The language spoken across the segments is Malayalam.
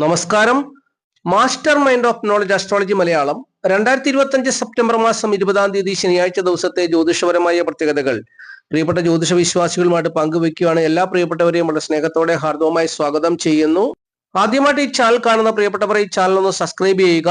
നമസ്കാരം. Master mind of knowledge astrology Malayalam. രണ്ടായിരത്തി ഇരുപത്തി അഞ്ച് സെപ്റ്റംബർ മാസം ഇരുപതാം തീയതി ശനിയാഴ്ച ദിവസത്തെ ജ്യോതിഷപരമായ പ്രത്യേകതകൾ. പ്രിയപ്പെട്ട ജ്യോതിഷ വിശ്വാസികളുമായിട്ട് പങ്കുവെക്കുകയാണ് എല്ലാ പ്രിയപ്പെട്ടവരെയും വളരെ സ്നേഹത്തോടെ ഹാർദവമായി സ്വാഗതം ചെയ്യുന്നു. ആദ്യമായിട്ട് ഈ ചാനൽ കാണുന്ന പ്രിയപ്പെട്ടവർ ഈ ചാനൽ ഒന്ന് സബ്സ്ക്രൈബ് ചെയ്യുക.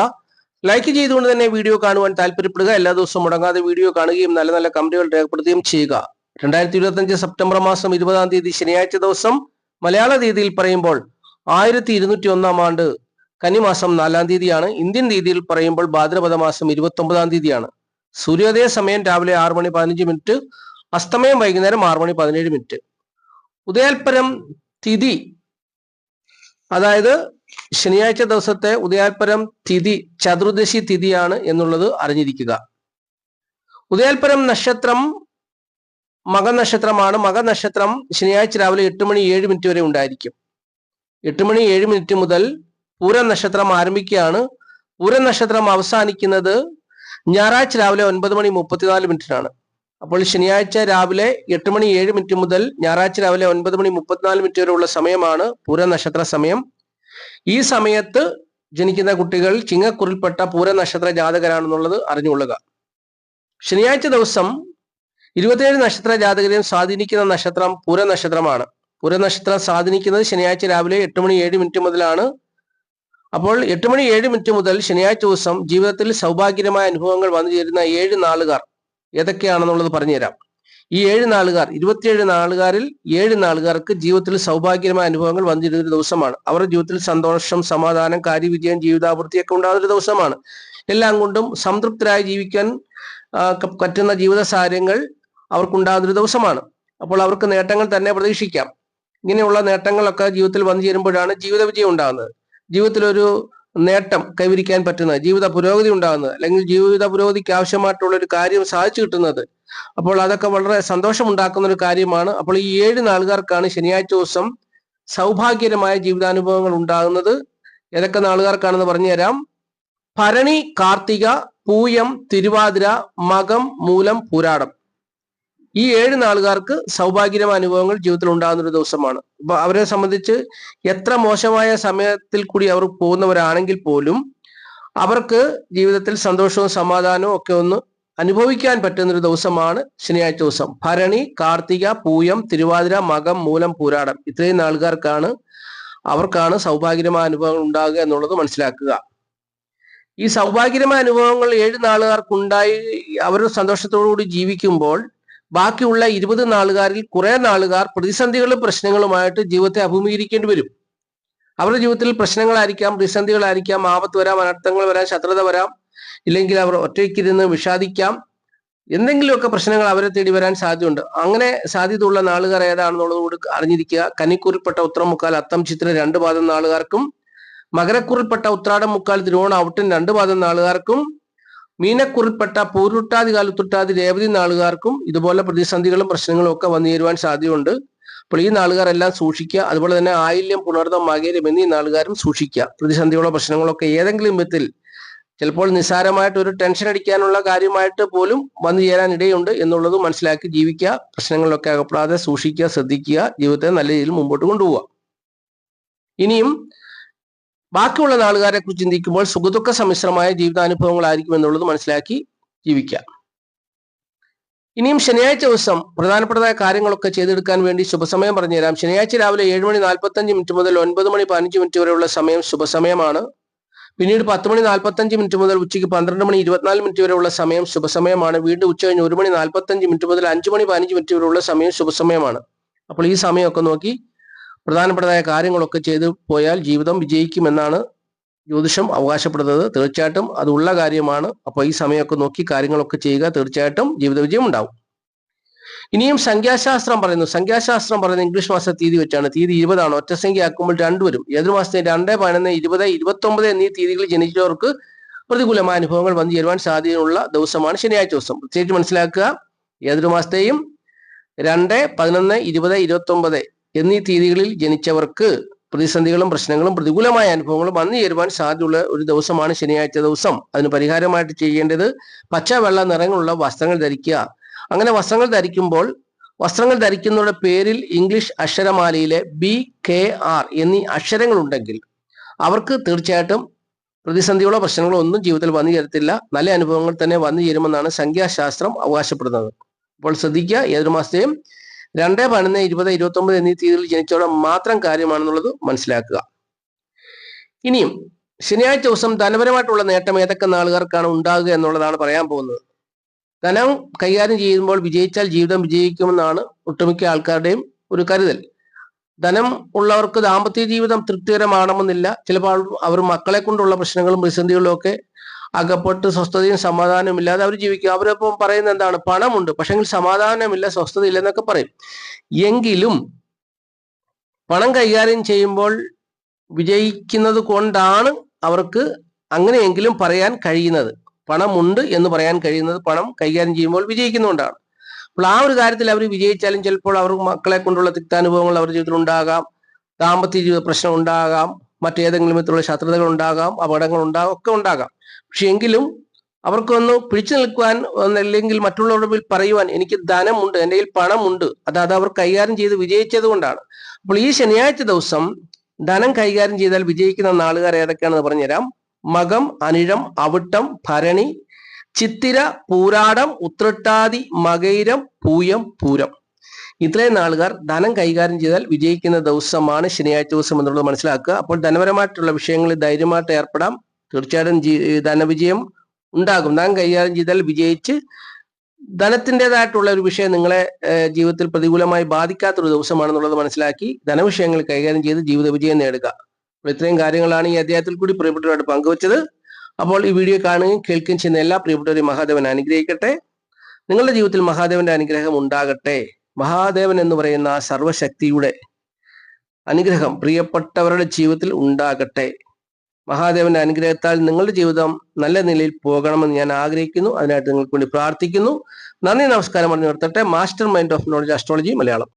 ലൈക്ക് ചെയ്തുകൊണ്ട് തന്നെ വീഡിയോ കാണുവാൻ താല്പര്യപ്പെടുക. എല്ലാ ദിവസവും മുടങ്ങാതെ വീഡിയോ കാണുകയും നല്ല നല്ല കമന്റുകൾ രേഖപ്പെടുത്തുകയും ചെയ്യുക. രണ്ടായിരത്തി ഇരുപത്തി അഞ്ച് സെപ്റ്റംബർ മാസം ഇരുപതാം തീയതി ശനിയാഴ്ച ദിവസം മലയാള രീതിയിൽ പറയുമ്പോൾ ആയിരത്തി ഇരുന്നൂറ്റി ഒന്നാം ആണ്ട് കന്നിമാസം നാലാം തീയതിയാണ്. ഇന്ത്യൻ രീതിയിൽ പറയുമ്പോൾ ഭാദ്രപദ മാസം ഇരുപത്തി ഒമ്പതാം തീയതിയാണ്. സൂര്യോദയ സമയം രാവിലെ ആറ് മണി പതിനഞ്ച് മിനിറ്റ് അസ്തമയം വൈകുന്നേരം ആറ് മണി പതിനേഴ് മിനിറ്റ്. ഉദയാൽപരം തിഥി അതായത് ശനിയാഴ്ച ദിവസത്തെ ഉദയാൽപരം തിഥി ചതുർദശി തിഥിയാണ് എന്നുള്ളത് അറിഞ്ഞിരിക്കുക. ഉദയാൽപരം നക്ഷത്രം മകനക്ഷത്രമാണ്. മകനക്ഷത്രം ശനിയാഴ്ച രാവിലെ എട്ട് മണി ഏഴ് മിനിറ്റ് വരെ ഉണ്ടായിരിക്കും. എട്ട് മണി ഏഴ് മിനിറ്റ് മുതൽ പൂരം നക്ഷത്രം ആരംഭിക്കുകയാണ്. പൂരം നക്ഷത്രം അവസാനിക്കുന്നത് ഞായറാഴ്ച രാവിലെ ഒൻപത് മണി മുപ്പത്തിനാല് മിനിറ്റിനാണ്. അപ്പോൾ ശനിയാഴ്ച രാവിലെ എട്ട് മണി ഏഴ് മിനിറ്റ് മുതൽ ഞായറാഴ്ച രാവിലെ ഒൻപത് മണി മുപ്പത്തിനാല് മിനിറ്റ് വരെയുള്ള സമയമാണ് പൂരം നക്ഷത്ര സമയം. ഈ സമയത്ത് ജനിക്കുന്ന കുട്ടികൾ ചിങ്ങക്കുറിൽപ്പെട്ട പൂര നക്ഷത്ര ജാതകരാണെന്നുള്ളത് അറിഞ്ഞുകൊള്ളുക. ശനിയാഴ്ച ദിവസം ഇരുപത്തിയേഴ് നക്ഷത്ര ജാതകരെയും സ്വാധീനിക്കുന്ന നക്ഷത്രം പൂര നക്ഷത്രമാണ്. പൂര നക്ഷത്രം സ്വാധീനിക്കുന്നത് ശനിയാഴ്ച രാവിലെ എട്ട് മണി ഏഴ് മിനിറ്റ് മുതലാണ്. അപ്പോൾ എട്ട് മണി ഏഴ് മിനിറ്റ് മുതൽ ശനിയാഴ്ച ദിവസം ജീവിതത്തിൽ സൗഭാഗ്യമായ അനുഭവങ്ങൾ വന്നു ചേരുന്ന ഏഴ് നാളുകാർ ഏതൊക്കെയാണെന്നുള്ളത് പറഞ്ഞുതരാം. ഈ ഏഴ് നാളുകാർ ഇരുപത്തിയേഴ് നാളുകാരിൽ ഏഴ് നാളുകാർക്ക് ജീവിതത്തിൽ സൗഭാഗ്യമായ അനുഭവങ്ങൾ വന്നു ചേരുന്ന ഒരു ദിവസമാണ്. അവരുടെ ജീവിതത്തിൽ സന്തോഷം സമാധാനം കാര്യവിജയം ജീവിതാപൂർത്തിയൊക്കെ ഉണ്ടാകുന്ന ഒരു ദിവസമാണ്. എല്ലാം കൊണ്ടും സംതൃപ്തരായി ജീവിക്കാൻ പറ്റുന്ന ജീവിത സാഹചര്യങ്ങൾ അവർക്കുണ്ടാകുന്ന ഒരു ദിവസമാണ്. അപ്പോൾ അവർക്ക് നേട്ടങ്ങൾ തന്നെ പ്രതീക്ഷിക്കാം. ഇങ്ങനെയുള്ള നേട്ടങ്ങളൊക്കെ ജീവിതത്തിൽ വന്നു ചേരുമ്പോഴാണ് ജീവിത വിജയം ഉണ്ടാകുന്നത്. ജീവിതത്തിൽ ഒരു നേട്ടം കൈവരിക്കാൻ പറ്റുന്നത് ജീവിത പുരോഗതി ഉണ്ടാകുന്നത് അല്ലെങ്കിൽ ജീവിത പുരോഗതിക്ക് ആവശ്യമായിട്ടുള്ള ഒരു കാര്യം സാധിച്ചു കിട്ടുന്നത്. അപ്പോൾ അതൊക്കെ വളരെ സന്തോഷം ഉണ്ടാക്കുന്ന ഒരു കാര്യമാണ്. അപ്പോൾ ഈ ഏഴ് നാളുകാർക്കാണ് ശനിയാഴ്ച ദിവസം സൗഭാഗ്യകരമായ ജീവിതാനുഭവങ്ങൾ ഉണ്ടാകുന്നത്. ഏതൊക്കെ നാളുകാർക്കാണെന്ന് പറഞ്ഞുതരാം. ഭരണി കാർത്തിക പൂയം തിരുവാതിര മകം മൂലം പൂരാടം. ഈ ഏഴ് നാളുകാർക്ക് സൗഭാഗ്യമായ അനുഭവങ്ങൾ ജീവിതത്തിൽ ഉണ്ടാകുന്ന ഒരു ദിവസമാണ്. അപ്പൊ അവരെ സംബന്ധിച്ച് എത്ര മോശമായ സമയത്തിൽ കൂടി അവർ പോകുന്നവരാണെങ്കിൽ പോലും അവർക്ക് ജീവിതത്തിൽ സന്തോഷവും സമാധാനവും ഒക്കെ ഒന്ന് അനുഭവിക്കാൻ പറ്റുന്ന ഒരു ദിവസമാണ് ശനിയാഴ്ച ദിവസം. ഭരണി കാർത്തിക പൂയം തിരുവാതിര മകം മൂലം പൂരാടം ഇത്രയും നാളുകാർക്കാണ് അവർക്കാണ് സൗഭാഗ്യമായ അനുഭവങ്ങൾ ഉണ്ടാകുക എന്നുള്ളത് മനസ്സിലാക്കുക. ഈ സൗഭാഗ്യമായ അനുഭവങ്ങൾ ഏഴ് നാളുകാർക്കുണ്ടായി സന്തോഷത്തോടു കൂടി ജീവിക്കുമ്പോൾ ബാക്കിയുള്ള ഇരുപത് നാളുകാരിൽ കുറെ നാളുകാർ പ്രതിസന്ധികളും പ്രശ്നങ്ങളുമായിട്ട് ജീവിതത്തെ അഭിമുഖീകരിക്കേണ്ടി വരും. അവരുടെ ജീവിതത്തിൽ പ്രശ്നങ്ങളായിരിക്കാം പ്രതിസന്ധികളായിരിക്കാം ആപത്ത് വരാം അനർത്ഥങ്ങൾ വരാം ശത്രുത വരാം ഇല്ലെങ്കിൽ അവർ ഒറ്റയ്ക്കിരുന്ന് വിഷാദിക്കാം. എന്തെങ്കിലുമൊക്കെ പ്രശ്നങ്ങൾ അവരെ തേടി വരാൻ സാധ്യതയുണ്ട്. അങ്ങനെ സാധ്യതയുള്ള നാളുകാർ ഏതാണെന്നുള്ളതുകൂടി അറിഞ്ഞിരിക്കുക. കന്നിക്കൂറിൽപ്പെട്ട ഉത്തരം മുക്കാൽ അത്തം ചിത്ര രണ്ട് പാദം നാളുകാർക്കും മകരക്കുറിപ്പെട്ട ഉത്രാടം മുക്കാൽ തിരുവോണ ഔട്ടൻ രണ്ട് പാദം നാളുകാർക്കും മീനക്കുറിൽപ്പെട്ട പൂരുട്ടാതി കാലത്തുട്ടാതി രേവതി നാളുകാർക്കും ഇതുപോലെ പ്രതിസന്ധികളും പ്രശ്നങ്ങളും ഒക്കെ വന്നു ചേരുവാൻ സാധ്യതയുണ്ട്. അപ്പോൾ ഈ നാളുകാരെല്ലാം സൂക്ഷിക്കുക. അതുപോലെ തന്നെ ആയില്യം പുണർദം മകേരം എന്നീ നാളുകാരും സൂക്ഷിക്കുക. പ്രതിസന്ധികളോ പ്രശ്നങ്ങളോ ഒക്കെ ഏതെങ്കിലും വിധത്തിൽ ചിലപ്പോൾ നിസ്സാരമായിട്ട് ഒരു ടെൻഷൻ അടിക്കാനുള്ള കാര്യമായിട്ട് പോലും വന്നു ചേരാൻ ഇടയുണ്ട് എന്നുള്ളത് മനസ്സിലാക്കി ജീവിക്കുക. പ്രശ്നങ്ങളിലൊക്കെ അകപ്പെടാതെ സൂക്ഷിക്കുക ശ്രദ്ധിക്കുക ജീവിതത്തെ നല്ല രീതിയിൽ മുമ്പോട്ട് കൊണ്ടുപോവുക. ഇനിയും ബാക്കിയുള്ള നാളുകാരെ കുറിച്ച് ചിന്തിക്കുമ്പോൾ സുഖദുഃഖ സമ്മിശ്രമായ ജീവിതാനുഭവങ്ങളായിരിക്കും എന്നുള്ളത് മനസ്സിലാക്കി ജീവിക്കാം. ഇനിയും ശനിയാഴ്ച ദിവസം പ്രധാനപ്പെട്ടതായ കാര്യങ്ങളൊക്കെ ചെയ്തെടുക്കാൻ വേണ്ടി ശുഭസമയം പറഞ്ഞുതരാം. ശനിയാഴ്ച രാവിലെ ഏഴ് മണി നാൽപ്പത്തഞ്ച് മിനിറ്റ് മുതൽ ഒൻപത് മണി പതിനഞ്ച് മിനിറ്റ് വരെയുള്ള സമയം ശുഭസമയമാണ്. പിന്നീട് പത്ത് മണി നാൽപ്പത്തഞ്ച് മിനിറ്റ് മുതൽ ഉച്ചയ്ക്ക് പന്ത്രണ്ട് മണി ഇരുപത്തിനാല് മിനിറ്റ് വരെയുള്ള സമയം ശുഭസമയമാണ്. വീണ്ടും ഉച്ച കഴിഞ്ഞ് ഒരു മണി നാൽപ്പത്തഞ്ച് മിനിറ്റ് മുതൽ അഞ്ച് മണി പതിനഞ്ച് മിനിറ്റ് വരെയുള്ള സമയം ശുഭസമയമാണ്. അപ്പോൾ ഈ സമയമൊക്കെ നോക്കി പ്രധാനപ്പെട്ടതായ കാര്യങ്ങളൊക്കെ ചെയ്തു പോയാൽ ജീവിതം വിജയിക്കുമെന്നാണ് ജ്യോതിഷം അവകാശപ്പെടുന്നത്. തീർച്ചയായിട്ടും അതുള്ള കാര്യമാണ്. അപ്പോൾ ഈ സമയമൊക്കെ നോക്കി കാര്യങ്ങളൊക്കെ ചെയ്യുക. തീർച്ചയായിട്ടും ജീവിത വിജയം ഉണ്ടാവും. ഇനിയും സംഖ്യാശാസ്ത്രം പറയുന്നു. സംഖ്യാശാസ്ത്രം പറയുന്നത് ഇംഗ്ലീഷ് മാസ തീയതി വെച്ചാണ്. തീയതി ഇരുപതാണ്. ഒറ്റ സംഖ്യ ആക്കുമ്പോൾ രണ്ട് വരും ഏതൊരു മാസത്തെ? രണ്ട് പതിനൊന്ന് ഇരുപത് ഇരുപത്തി ഒമ്പത് എന്നീ തീയതികളിൽ ജനിച്ചവർക്ക് പ്രതികൂലമായ അനുഭവങ്ങൾ വന്നു ചേരുവാൻ സാധ്യതയുള്ള ദിവസമാണ് ശനിയാഴ്ച ദിവസം. പ്രത്യേകിച്ച് മനസ്സിലാക്കുക. ഏതൊരു മാസത്തെയും? രണ്ട് പതിനൊന്ന് ഇരുപത് ഇരുപത്തി ഒമ്പത് എന്നീ തീയതികളിൽ ജനിച്ചവർക്ക് പ്രതിസന്ധികളും പ്രശ്നങ്ങളും പ്രതികൂലമായ അനുഭവങ്ങളും വന്നു ചേരുവാൻ സാധ്യതയുള്ള ഒരു ദിവസമാണ് ശനിയാഴ്ച ദിവസം. അതിന് പരിഹാരമായിട്ട് ചെയ്യേണ്ടത് പച്ച വെള്ള നിറങ്ങളുള്ള വസ്ത്രങ്ങൾ ധരിക്കുക. അങ്ങനെ വസ്ത്രങ്ങൾ ധരിക്കുമ്പോൾ വസ്ത്രങ്ങൾ ധരിക്കുന്നവരുടെ പേരിൽ ഇംഗ്ലീഷ് അക്ഷരമാലയിലെ ബി കെ ആർ എന്നീ അക്ഷരങ്ങൾ ഉണ്ടെങ്കിൽ അവർക്ക് തീർച്ചയായിട്ടും പ്രതിസന്ധികളോ പ്രശ്നങ്ങളോ ഒന്നും ജീവിതത്തിൽ വന്നു ചേരത്തില്ല. നല്ല അനുഭവങ്ങൾ തന്നെ വന്നു ചേരുമെന്നാണ് സംഖ്യാശാസ്ത്രം അവകാശപ്പെടുന്നത്. അപ്പോൾ ശ്രദ്ധിക്കുക. ഏതൊരു മാസത്തെയും രണ്ട് പതിനൊന്ന് ഇരുപത് ഇരുപത്തി ഒമ്പത് എന്നീ തീയതികളിൽ ജനിച്ചവരുടെ മാത്രം കാര്യമാണെന്നുള്ളത് മനസ്സിലാക്കുക. ഇനിയും ശനിയാഴ്ച ദിവസം ധനപരമായിട്ടുള്ള നേട്ടം ഏതൊക്കെ നാളുകാർക്കാണ് ഉണ്ടാകുക എന്നുള്ളതാണ് പറയാൻ പോകുന്നത്. ധനം കൈകാര്യം ചെയ്യുമ്പോൾ വിജയിച്ചാൽ ജീവിതം വിജയിക്കുമെന്നാണ് ഒട്ടുമിക്ക ആൾക്കാരുടെയും ഒരു കരുതൽ. ധനം ഉള്ളവർക്ക് ദാമ്പത്യ ജീവിതം തൃപ്തികരമാണമെന്നില്ല ചിലപ്പോൾ അവർ മക്കളെ കൊണ്ടുള്ള പ്രശ്നങ്ങളും പ്രതിസന്ധികളും ഒക്കെ അകപ്പെട്ട് സ്വസ്ഥതയും സമാധാനവും ഇല്ലാതെ അവർ ജീവിക്കും. അവരിപ്പം പറയുന്ന എന്താണ്? പണമുണ്ട്. പക്ഷെങ്കിൽ സമാധാനമില്ല സ്വസ്ഥതയില്ല എന്നൊക്കെ പറയും. എങ്കിലും പണം കൈകാര്യം ചെയ്യുമ്പോൾ വിജയിക്കുന്നത് കൊണ്ടാണ് അവർക്ക് അങ്ങനെയെങ്കിലും പറയാൻ കഴിയുന്നത്. പണമുണ്ട് എന്ന് പറയാൻ കഴിയുന്നത് പണം കൈകാര്യം ചെയ്യുമ്പോൾ വിജയിക്കുന്നതുകൊണ്ടാണ്. അപ്പോൾ ആ ഒരു കാര്യത്തിൽ അവർ വിജയിച്ചാലും ചിലപ്പോൾ അവർ മക്കളെ കൊണ്ടുള്ള തിക്താനുഭവങ്ങൾ അവരുടെ ജീവിതത്തിൽ ഉണ്ടാകാം. ദാമ്പത്യ ജീവിത പ്രശ്നം ഉണ്ടാകാം. മറ്റേതെങ്കിലും വിധത്തിലുള്ള ശത്രുതകൾ ഉണ്ടാകാം അപകടങ്ങൾ ഉണ്ടാകാം ഒക്കെ ഉണ്ടാകാം. പക്ഷെ എങ്കിലും അവർക്കൊന്ന് പിടിച്ചു നിൽക്കുവാൻ അല്ലെങ്കിൽ മറ്റുള്ളവരുടെ പറയുവാൻ എനിക്ക് ധനമുണ്ട് എന്റെ കയ്യിൽ പണമുണ്ട്. അതായത് അത് അവർ കൈകാര്യം ചെയ്ത് വിജയിച്ചത് കൊണ്ടാണ്. അപ്പോൾ ഈ ശനിയാഴ്ച ദിവസം ധനം കൈകാര്യം ചെയ്താൽ വിജയിക്കുന്ന നാളുകാർ ഏതൊക്കെയാണെന്ന് പറഞ്ഞുതരാം. മകം അനിഴം അവിട്ടം ഭരണി ചിത്തിര പൂരാടം ഉത്രട്ടാതി മകൈരം പൂയം പൂരം. ഇത്രയും നാളുകാർ ധനം കൈകാര്യം ചെയ്താൽ വിജയിക്കുന്ന ദിവസമാണ് ശനിയാഴ്ച ദിവസം എന്നുള്ളത് മനസ്സിലാക്കുക. അപ്പോൾ ധനപരമായിട്ടുള്ള വിഷയങ്ങളിൽ ധൈര്യമായിട്ട് ഏർപ്പെടാം. തീർച്ചയായിട്ടും ധനവിജയം ഉണ്ടാകും. ധനം കൈകാര്യം ചെയ്താൽ വിജയിച്ച് ധനത്തിന്റെതായിട്ടുള്ള ഒരു വിഷയം നിങ്ങളെ ജീവിതത്തിൽ പ്രതികൂലമായി ബാധിക്കാത്തൊരു ദിവസമാണെന്നുള്ളത് മനസ്സിലാക്കി ധനവിഷയങ്ങൾ കൈകാര്യം ചെയ്ത് ജീവിത വിജയം നേടുക. അപ്പോൾ ഇത്രയും കാര്യങ്ങളാണ് ഈ അദ്ദേഹത്തിൽ കൂടി പ്രിയപ്പെട്ടവരായിട്ട് പങ്കുവച്ചത്. അപ്പോൾ ഈ വീഡിയോ കാണുകയും കേൾക്കുകയും ചെയ്യുന്ന എല്ലാ പ്രിയപ്പെട്ടവരെയും മഹാദേവൻ അനുഗ്രഹിക്കട്ടെ. നിങ്ങളുടെ ജീവിതത്തിൽ മഹാദേവന്റെ അനുഗ്രഹം ഉണ്ടാകട്ടെ. മഹാദേവൻ എന്ന് പറയുന്ന ആ സർവശക്തിയുടെ അനുഗ്രഹം പ്രിയപ്പെട്ടവരുടെ ജീവിതത്തിൽ ഉണ്ടാകട്ടെ. മഹാദേവന്റെ അനുഗ്രഹത്താൽ നിങ്ങളുടെ ജീവിതം നല്ല നിലയിൽ പോകണമെന്ന് ഞാൻ ആഗ്രഹിക്കുന്നു. അതിനായിട്ട് നിങ്ങൾക്ക് വേണ്ടി പ്രാർത്ഥിക്കുന്നു. നന്ദി നമസ്കാരം പറഞ്ഞു നിർത്തട്ടെ. Master mind of knowledge astrology Malayalam.